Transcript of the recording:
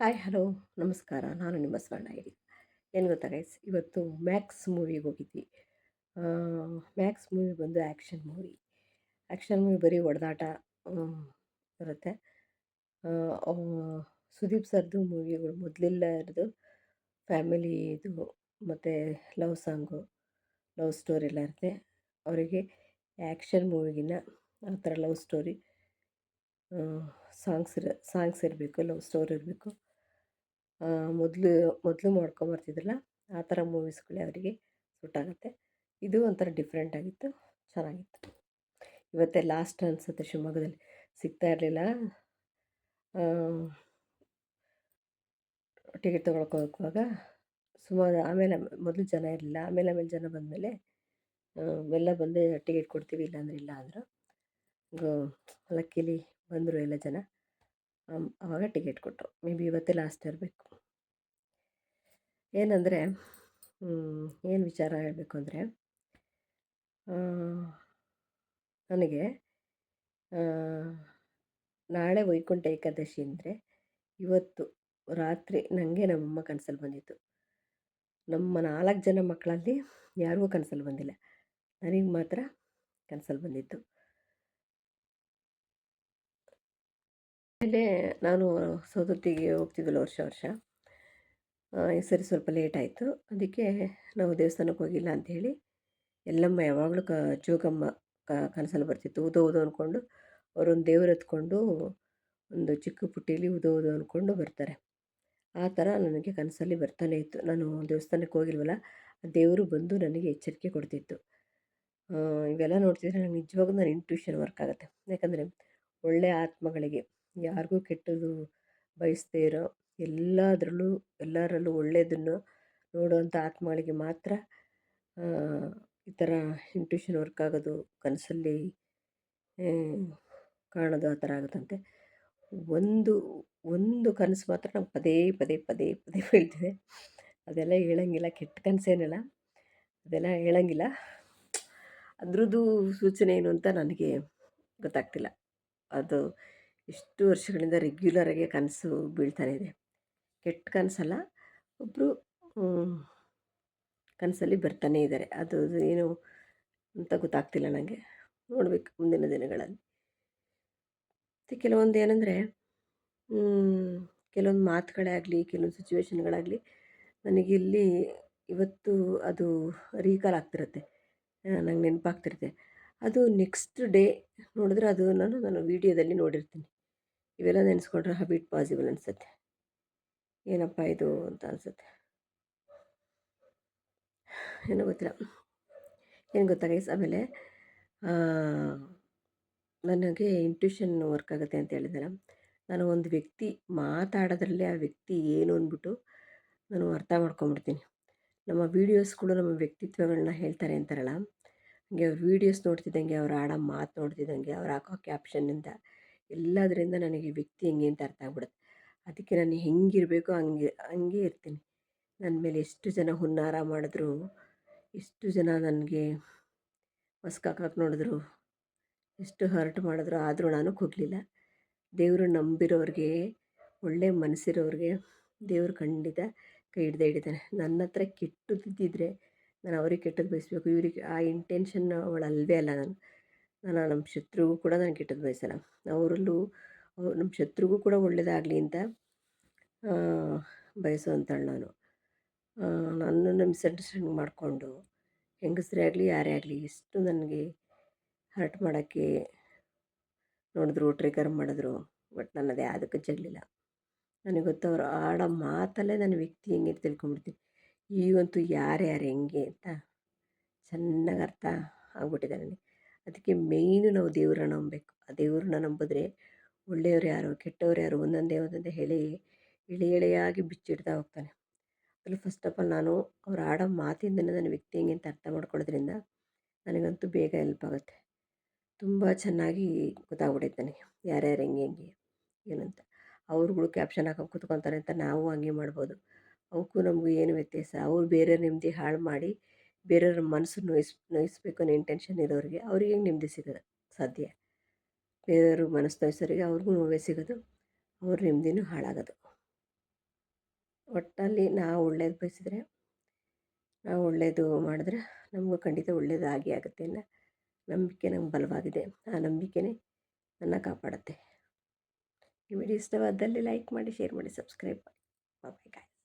Hi hello, ನಮಸ್ಕಾರ. ನಾನು ನಿಮ್ಮ ಸ್ವರ್ಣ ಇರಿ ಏನು ಗೊತ್ತಾ ಗೈಸ್ ಇವತ್ತು ಮ್ಯಾಕ್ಸ್ ಮೂವಿಗೆ ಹೋಗಿದ್ವಿ. ಮ್ಯಾಕ್ಸ್ ಮೂವಿ ಬಂದು ಆ್ಯಕ್ಷನ್ ಮೂವಿ ಆ್ಯಕ್ಷನ್ ಮೂವಿ ಬರೀ ಹೊಡೆದಾಟ ಬರುತ್ತೆ. ಸುದೀಪ್ ಸರ್ದು ಮೂವಿಗಳು ಮೊದಲೆಲ್ಲ ಇರೋದು ಫ್ಯಾಮಿಲಿ ಇದು, ಮತ್ತು ಲವ್ ಸಾಂಗು ಲವ್ ಸ್ಟೋರಿ ಎಲ್ಲ ಇರುತ್ತೆ. ಅವರಿಗೆ ಆ್ಯಕ್ಷನ್ ಮೂವಿಗಿನ್ನ ಆ ಥರ ಲವ್ ಸ್ಟೋರಿ ಸಾಂಗ್ಸ್ ಇರ ಸಾಂಗ್ಸ್ ಇರಬೇಕು ಲವ್ ಸ್ಟೋರಿ ಇರಬೇಕು. ಮೊದಲು ಮೊದಲು ಮಾಡ್ಕೊಂಬರ್ತಿದ್ರಲ್ಲ ಆ ಥರ ಮೂವೀಸ್ಗಳೇ ಅವರಿಗೆ ಸೂಟ್ ಆಗುತ್ತೆ. ಇದು ಒಂಥರ ಡಿಫ್ರೆಂಟ್ ಆಗಿತ್ತು, ಚೆನ್ನಾಗಿತ್ತು. ಇವತ್ತೇ ಲಾಸ್ಟ್ ಅನಿಸುತ್ತೆ ಶಿವಮೊಗ್ಗದಲ್ಲಿ. ಸಿಗ್ತಾ ಇರಲಿಲ್ಲ. ಟಿಕೆಟ್ ತೊಗೊಳಕ್ಕೆ ಹೋಗುವಾಗ ಸುಮಾರು, ಆಮೇಲೆ ಮೊದಲು ಜನ ಇರಲಿಲ್ಲ, ಆಮೇಲೆ ಆಮೇಲೆ ಜನ ಬಂದಮೇಲೆ ಎಲ್ಲ ಬಂದು ಟಿಕೆಟ್ ಕೊಡ್ತೀವಿ ಇಲ್ಲಾಂದ್ರೆ ಇಲ್ಲ ಅಂದರು. ಲಕ್ಕಿಲಿ ಬಂದರು ಎಲ್ಲ ಜನ. ಆವಾಗ ಟಿಕೆಟ್ ಕೊಟ್ಟರು. ಮೇ ಬಿ ಇವತ್ತೇ ಲಾಸ್ಟ್ ಇರಬೇಕು ಏನಂದರೆ ಏನು ವಿಚಾರ ಹೇಳಬೇಕು ಅಂದರೆ ನನಗೆ ನಾಳೆ ವೈಕುಂಠ ಏಕಾದಶಿ ಅಂದರೆ ಇವತ್ತು ರಾತ್ರಿ ನನಗೆ ನಮ್ಮಮ್ಮ ಕನಸಲ್ಲಿ ಬಂದಿತ್ತು. ನಮ್ಮ ನಾಲ್ಕು ಜನ ಮಕ್ಕಳಲ್ಲಿ ಯಾರಿಗೂ ಕನಸಲ್ಲಿ ಬಂದಿಲ್ಲ. ನನಗೆ ಮಾತ್ರ ಕನಸಲ್ಲಿ ಬಂದಿತ್ತು. ಆಮೇಲೆ ನಾನು ಸೌದತ್ತಿಗೆ ಹೋಗ್ತಿದ್ದಲ್ಲ ವರ್ಷ ವರ್ಷ. ಈ ಸರಿ ಸ್ವಲ್ಪ ಲೇಟ್ ಆಯಿತು. ಅದಕ್ಕೆ ನಾವು ದೇವಸ್ಥಾನಕ್ಕೆ ಹೋಗಿಲ್ಲ ಅಂಥೇಳಿ ಎಲ್ಲಮ್ಮ ಯಾವಾಗಲೂ ಕ, ಜೋಗಮ್ಮ ಕನಸಲ್ಲಿ ಬರ್ತಿತ್ತು. ಉದೋ ಉದೋ ಅಂದ್ಕೊಂಡು ಅವರೊಂದು ದೇವ್ರು ಎತ್ಕೊಂಡು ಒಂದು ಚಿಕ್ಕ ಪುಟ್ಟಿಲಿ ಉದೋ ಉದೋ ಅಂದ್ಕೊಂಡು ಬರ್ತಾರೆ. ಆ ಥರ ನನಗೆ ಕನಸಲ್ಲಿ ಬರ್ತಾನೆ ಇತ್ತು. ನಾನು ದೇವಸ್ಥಾನಕ್ಕೆ ಹೋಗಿಲ್ವಲ್ಲ, ಆ ದೇವರು ಬಂದು ನನಗೆ ಎಚ್ಚರಿಕೆ ಕೊಡ್ತಿತ್ತು. ಇವೆಲ್ಲ ನೋಡ್ತಿದ್ರೆ ನನಗೆ ನಿಜವಾಗ್ಲೂ ನನ್ನ ಇಂಟ್ಯೂಷನ್ ವರ್ಕ್ ಆಗುತ್ತೆ. ಯಾಕಂದರೆ ಒಳ್ಳೆಯ ಆತ್ಮಗಳಿಗೆ ಯಾರಿಗೂ ಕೆಟ್ಟದ್ದು ಬಯಸದೇ ಇರೋ ಎಲ್ಲದರಲ್ಲೂ, ಎಲ್ಲರಲ್ಲೂ ಒಳ್ಳೆಯದನ್ನು ನೋಡುವಂಥ ಆತ್ಮಗಳಿಗೆ ಮಾತ್ರ ಈ ಥರ ಇಂಟ್ಯೂಷನ್ ವರ್ಕ್ ಆಗೋದು ಕನಸಲ್ಲಿ ಕಾಣೋದು ಆ ಥರ ಆಗುತ್ತಂತೆ. ಒಂದು ಒಂದು ಕನಸು ಮಾತ್ರ ನಾವು ಪದೇ ಪದೇ ಪದೇ ಪದೇ ಬೀಳ್ತಿದೆ. ಅದೆಲ್ಲ ಹೇಳೋಂಗಿಲ್ಲ, ಕೆಟ್ಟ ಕನಸೇನಲ್ಲ ಅದೆಲ್ಲ ಹೇಳೋಂಗಿಲ್ಲ. ಅದ್ರದ್ದು ಸೂಚನೆ ಏನು ಅಂತ ನನಗೆ ಗೊತ್ತಾಗ್ತಿಲ್ಲ. ಅದು ಎಷ್ಟು ವರ್ಷಗಳಿಂದ ರೆಗ್ಯುಲರಾಗಿ ಕನಸು ಬೀಳ್ತಾನೆ ಇದೆ. ಕೆಟ್ಟ ಕನಸಲ್ಲ ಒಬ್ಬರು ಕನಸಲ್ಲಿ ಬರ್ತಾನೇ ಇದ್ದಾರೆ. ಅದು ಏನು ಅಂತ ಗೊತ್ತಾಗ್ತಿಲ್ಲ ನನಗೆ ನೋಡಬೇಕು ಮುಂದಿನ ದಿನಗಳಲ್ಲಿ. ಮತ್ತು ಕೆಲವೊಂದು ಏನಂದರೆ ಕೆಲವೊಂದು ಮಾತುಗಳೇ ಆಗಲಿ, ಕೆಲವೊಂದು ಸಿಚುವೇಶನ್ಗಳಾಗಲಿ ನನಗೆ ಇಲ್ಲಿ ಇವತ್ತು ಅದು ರೀಕಾಲ್ ಆಗ್ತಿರುತ್ತೆ. ನಂಗೆ ನೆನಪಾಗ್ತಿರುತ್ತೆ. ಅದು ನೆಕ್ಸ್ಟ್ ಡೇ ನೋಡಿದ್ರೆ ಅದು ನಾನು ನಾನು ವೀಡಿಯೋದಲ್ಲಿ ನೋಡಿರ್ತೀನಿ. ಇವೆಲ್ಲ ನೆನೆಸ್ಕೊಂಡ್ರೆ ಹಬಿಟ್ ಪಾಸಿಬಲ್ ಅನಿಸುತ್ತೆ. ಏನಪ್ಪ ಇದು ಅಂತ ಅನಿಸುತ್ತೆ. ಏನೋ ಗೊತ್ತಿಲ್ಲ. ಏನು ಗೊತ್ತಾಗೈಸ್ ಆಮೇಲೆ ನನಗೆ ಇಂಟ್ಯೂಷನ್ ವರ್ಕ್ ಆಗುತ್ತೆ ಅಂತ ಹೇಳಿದೆನಲ್ಲ, ನಾನು ಒಂದು ವ್ಯಕ್ತಿ ಮಾತಾಡೋದ್ರಲ್ಲೇ ಆ ವ್ಯಕ್ತಿ ಏನು ಅಂದ್ಬಿಟ್ಟು ನಾನು ಅರ್ಥ ಮಾಡ್ಕೊಂಬಿಡ್ತೀನಿ. ನಮ್ಮ ವೀಡಿಯೋಸ್ಗಳು ನಮ್ಮ ವ್ಯಕ್ತಿತ್ವಗಳನ್ನ ಹೇಳ್ತಾರೆ ಅಂತಾರಲ್ಲ, ಹಂಗೆ ಅವ್ರ ವೀಡಿಯೋಸ್ ನೋಡ್ತಿದ್ದಂಗೆ ಅವ್ರು ಆಡೋ ಮಾತು ನೋಡ್ತಿದ್ದಂಗೆ ಅವ್ರು ಹಾಕೋ ಕ್ಯಾಪ್ಷನ್ನಿಂದ ಎಲ್ಲದರಿಂದ ನನಗೆ ವ್ಯಕ್ತಿ ಹೆಂಗೆ ಅಂತ ಅರ್ಥ ಆಗ್ಬಿಡುತ್ತೆ. ಅದಕ್ಕೆ ನಾನು ಹೆಂಗಿರಬೇಕು ಹಂಗೆ ಹಂಗೆ ಇರ್ತೀನಿ. ನನ್ನ ಮೇಲೆ ಎಷ್ಟು ಜನ ಹುನ್ನಾರ ಮಾಡಿದ್ರು, ಎಷ್ಟು ಜನ ನನಗೆ ಹೊಸ್ಕಾಕಕ್ಕೆ ನೋಡಿದ್ರು, ಎಷ್ಟು ಹರ್ಟ್ ಮಾಡಿದ್ರು, ಆದರೂ ನಾನು ಕುಗ್ಲಿಲ್ಲ. ದೇವರು ನಂಬಿರೋರಿಗೆ, ಒಳ್ಳೆ ಮನಸ್ಸಿರೋರಿಗೆ ದೇವರು ಖಂಡಿತ ಕೈ ಹಿಡ್ದೇ ಹಿಡಿತಾನೆ. ನನ್ನ ಹತ್ರ ಕೆಟ್ಟದಿದ್ದಿದ್ರೆ ನಾನು ಅವ್ರಿಗೆ ಕೆಟ್ಟದ್ದು ಬಯಸಬೇಕು. ಇವರಿಗೆ ಆ ಇಂಟೆನ್ಷನ್ ಅವಳು ಅಲ್ಲವೇ ಅಲ್ಲ ನಾನು. ನಾನು ನಮ್ಮ ಶತ್ರುಗೂ ಕೂಡ ನಾನು ಕೆಟ್ಟದ್ದು ಬಯಸಲ್ಲ. ಅವರಲ್ಲೂ ನಮ್ಮ ಶತ್ರುಗೂ ಕೂಡ ಒಳ್ಳೆಯದಾಗಲಿ ಅಂತ ಬಯಸುವಂಥಳು ನಾನು. ನನ್ನನ್ನು ಮಿಸ್ಅಂಡರ್ಸ್ಟ್ಯಾಂಡಿಂಗ್ ಮಾಡಿಕೊಂಡು, ಹೆಂಗಸರೇ ಆಗಲಿ, ಯಾರೇ ಆಗಲಿ, ಎಷ್ಟು ನನಗೆ ಹರ್ಟ್ ಮಾಡೋಕ್ಕೆ ನೋಡಿದ್ರು ಟ್ರಿಗರ್ ಮಾಡಿದ್ರು ಬಟ್ ನಾನು ಅದೇ ಅದಕ್ಕೆ ಜಗ್ಲಿಲ್ಲ. ನನಗೆ ಗೊತ್ತು ಅವರು ಆಡೋ ಮಾತಲ್ಲೇ ನನ್ನ ವ್ಯಕ್ತಿ ಹೆಂಗೆ ತಿಳ್ಕೊಂಬಿಡ್ತೀನಿ. ಈಗಂತೂ ಯಾರ್ಯಾರು ಹೆಂಗೆ ಅಂತ, ಚೆನ್ನಾಗಿ ಅರ್ಥ ಆಗ್ಬಿಟ್ಟಿದೆ ನನಗೆ. ಅದಕ್ಕೆ ಮೇಯ್ನು ನಾವು ದೇವ್ರನ್ನ ನಂಬಬೇಕು. ಆ ದೇವ್ರನ್ನ ನಂಬಿದ್ರೆ ಒಳ್ಳೆಯವ್ರು ಯಾರು, ಕೆಟ್ಟವ್ರು ಯಾರು ಒಂದೊಂದೇ ಒಂದೊಂದೇ ಎಳೆ ಎಳೆ ಎಳೆಯಾಗಿ ಬಿಚ್ಚಿಡ್ತಾ ಹೋಗ್ತಾನೆ. ಅಲ್ಲಿ ಫಸ್ಟ್ ಆಫ್ ಆಲ್ ನಾನು ಅವ್ರು ಆಡೋ ಮಾತಿಂದ ನನ್ನ ವ್ಯಕ್ತಿ ಹೆಂಗೆ ಅಂತ ಅರ್ಥ ಮಾಡ್ಕೊಳ್ಳೋದ್ರಿಂದ ನನಗಂತೂ ಬೇಗ ಹೆಲ್ಪ್ ಆಗುತ್ತೆ. ತುಂಬ ಚೆನ್ನಾಗಿ ಗೊತ್ತಾಗ್ಬಿಟ್ಟೈತೆ ನನಗೆ. ಯಾರ್ಯಾರು ಹೆಂಗೆ ಹೆಂಗೆ, ಏನಂತ. ಅವ್ರುಗಳು ಕ್ಯಾಪ್ಷನ್ ಹಾಕೊಂಡು ಕೂತ್ಕೊತಾರೆ ಅಂತ ನಾವು ಹಂಗೆ ಮಾಡ್ಬೋದು. ಅವಕ್ಕೂ ನಮಗೂ ಏನು ವ್ಯತ್ಯಾಸ? ಅವ್ರು ಬೇರೆ ನೆಮ್ಮದಿ ಹಾಳು ಮಾಡಿ ಬೇರೆಯವ್ರ ಮನಸ್ಸು ನೋಯಿಸ್, ನೋಯಿಸ್ಬೇಕು ಅನ್ನೋ ಇಂಟೆನ್ಷನ್ ಇರೋರಿಗೆ ಅವ್ರಿಗೆ ಹೆಂಗೆ ನೆಮ್ಮದಿ ಸಿಗೋದು ಸಾಧ್ಯ? ಬೇರೆಯವ್ರ ಮನಸ್ಸು ನೋಯಿಸೋರಿಗೆ ಅವ್ರಿಗೂ ನೋವೇ ಸಿಗೋದು, ಅವ್ರ ನೆಮ್ಮದಿನೂ ಹಾಳಾಗೋದು. ಒಟ್ಟಲ್ಲಿ ನಾವು ಒಳ್ಳೇದು ಬಯಸಿದ್ರೆ, ನಾವು ಒಳ್ಳೆಯದು ಮಾಡಿದ್ರೆ ನಮಗೂ ಖಂಡಿತ ಒಳ್ಳೇದು ಆಗೇ ಆಗುತ್ತೆ ಅನ್ನೋ ನಂಬಿಕೆ ನಮ್ಗೆ ಬಲವಾಗಿದೆ. ಆ ನಂಬಿಕೆನೇ ನನ್ನ ಕಾಪಾಡುತ್ತೆ. ಈ ವಿಡಿಯೋ ಇಷ್ಟವಾದಲ್ಲಿ ಲೈಕ್ ಮಾಡಿ ಶೇರ್ ಮಾಡಿ ಸಬ್ಸ್ಕ್ರೈಬ್ ಮಾಡಿ. Bye guys